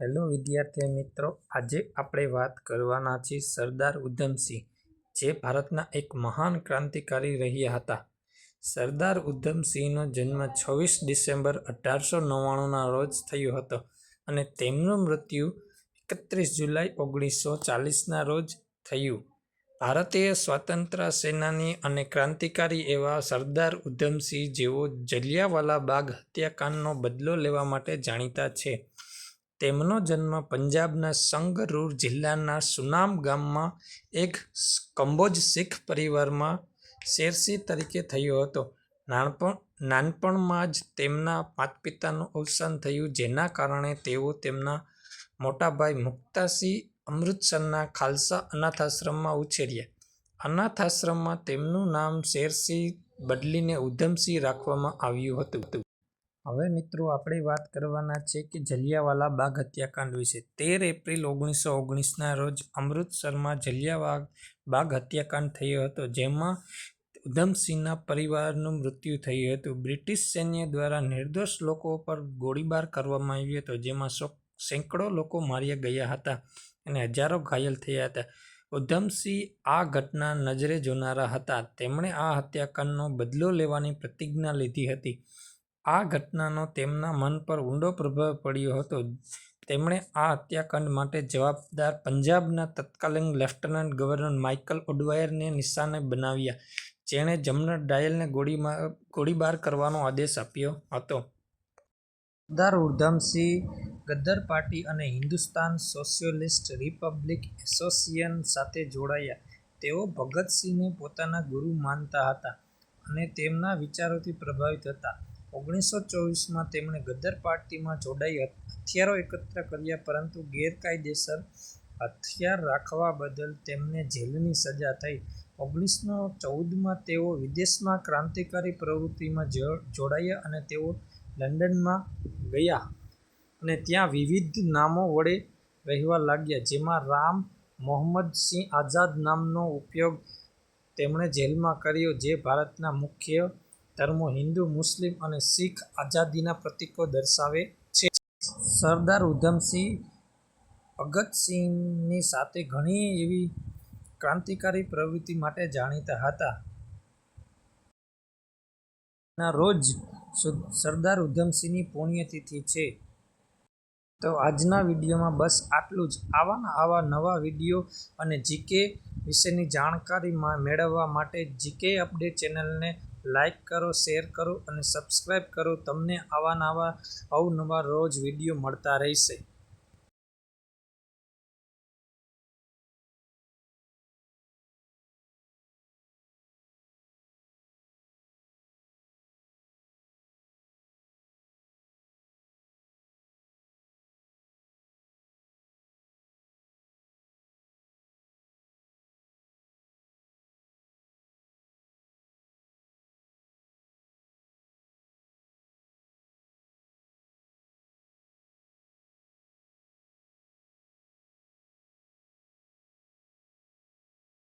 Hello વિદ્યાર્થી મિત્રો, આજે આપણે વાત કરવાના છીએ સરદાર ઉધમસિંહ, જે ભારતના એક મહાન ક્રાંતિકારી રહ્યા હતા. સરદાર ઉધમસિંહનો જન્મ છવ્વીસ ડિસેમ્બર અઢારસો નવ્વાણુંના રોજ થયો હતો અને તેમનું મૃત્યુ એકત્રીસ જુલાઈ ઓગણીસો ચાલીસના રોજ થયું. ભારતીય સ્વાતંત્ર્ય સેનાની અને ક્રાંતિકારી એવા સરદાર ઉધમસિંહ જેઓ જલિયાવાલા બાગ હત્યાકાંડનો બદલો લેવા માટે જાણીતા છે. તેમનો જન્મ પંજાબના સંગરૂર જિલ્લાના સુનામ ગામમાં એક કંબોજ શીખ પરિવારમાં શેરસી તરીકે થયો હતો. નાનપણ, નાનપણમાં જ તેમના માતપિતાનું અવસાન થયું, જેના કારણે તેઓ તેમના મોટાભાઈ મુક્તાસિંહ અમૃતસરના ખાલસા અનાથાશ્રમમાં ઉછેર્યા. અનાથાશ્રમમાં તેમનું નામ શેરસિંહ બદલીને ઉધમસિંહ રાખવામાં આવ્યું હતું. હવે મિત્રો આપણે વાત કરવાના છે કે જલિયાવાલા બાગ હત્યાકાંડ વિશે. તેર એપ્રિલ ઓગણીસો ઓગણીસના રોજ અમૃતસરમાં જલિયાવા બાગ હત્યાકાંડ થયો હતો, જેમાં ઉધમસિંહના પરિવારનું મૃત્યુ થયું હતું. બ્રિટિશ સૈન્ય દ્વારા નિર્દોષ લોકો પર ગોળીબાર કરવામાં આવ્યો હતો, જેમાં સેંકડો લોકો માર્યા ગયા હતા અને હજારો ઘાયલ થયા હતા. ઉધમસિંહ આ ઘટના નજરે જોનારા હતા. તેમણે આ હત્યાકાંડનો બદલો લેવાની પ્રતિજ્ઞા લીધી હતી. આ ઘટનાનો તેમના મન પર ઊંડો પ્રભાવ પડ્યો હતો. તેમણે આ હત્યાકાંડ માટે જવાબદાર પંજાબના તત્કાલીન લેફ્ટનન્ટ ગવર્નર માઇકલ ઓડવાયરને નિશાને બનાવ્યા, જેણે જમનર ડાયલને ગોળીમાં, ગોળીબાર કરવાનો આદેશ આપ્યો હતો. સરદાર ઉધમસિંહ ગદ્દર પાર્ટી અને હિન્દુસ્તાન સોશિયલિસ્ટ રિપબ્લિક એસોસિએશન સાથે જોડાયા. તેઓ ભગતસિંહને પોતાના ગુરુ માનતા હતા અને તેમના વિચારોથી પ્રભાવિત હતા. ઓગણીસો ચોવીસમાં તેમણે ગદર પાર્ટીમાં જોડાઈ, હથિયારો એકત્ર કર્યા પરંતુ ગેરકાયદેસર હથિયાર રાખવા બદલ તેમને જેલની સજા થઈ. ઓગણીસો ચૌદમાં તેઓ વિદેશમાં ક્રાંતિકારી પ્રવૃત્તિમાં જોડાયા અને તેઓ લંડનમાં ગયા અને ત્યાં વિવિધ નામો વડે રહેવા લાગ્યા, જેમાં રામ મોહમ્મદ સિંહ આઝાદ નામનો ઉપયોગ તેમણે જેલમાં કર્યો, જે ભારતના મુખ્ય ધર્મો હિન્દુ, મુસ્લિમ અને શીખ આઝાદીના પ્રતીકો દર્શાવે છે. સરદાર ઉધમસિંહ ભગતસિંહની સાથે ઘણી એવી ક્રાંતિકારી પ્રવૃત્તિ માટે જાણીતા હતા. ના રોજ સરદાર ઉધમસિંહની પુણ્યતિથિ છે. તો આજના વિડીયોમાં બસ આટલું જ. આવાના આવા નવા વીડિયો અને જીકે વિશેની જાણકારી મેળવવા માટે જીકે અપડેટ ચેનલને લાઈક કરો, શેર કરો અને સબસ્ક્રાઈબ કરો. તમને આવા નવા અવનવા રોજ વીડિયો મળતા રહેશે.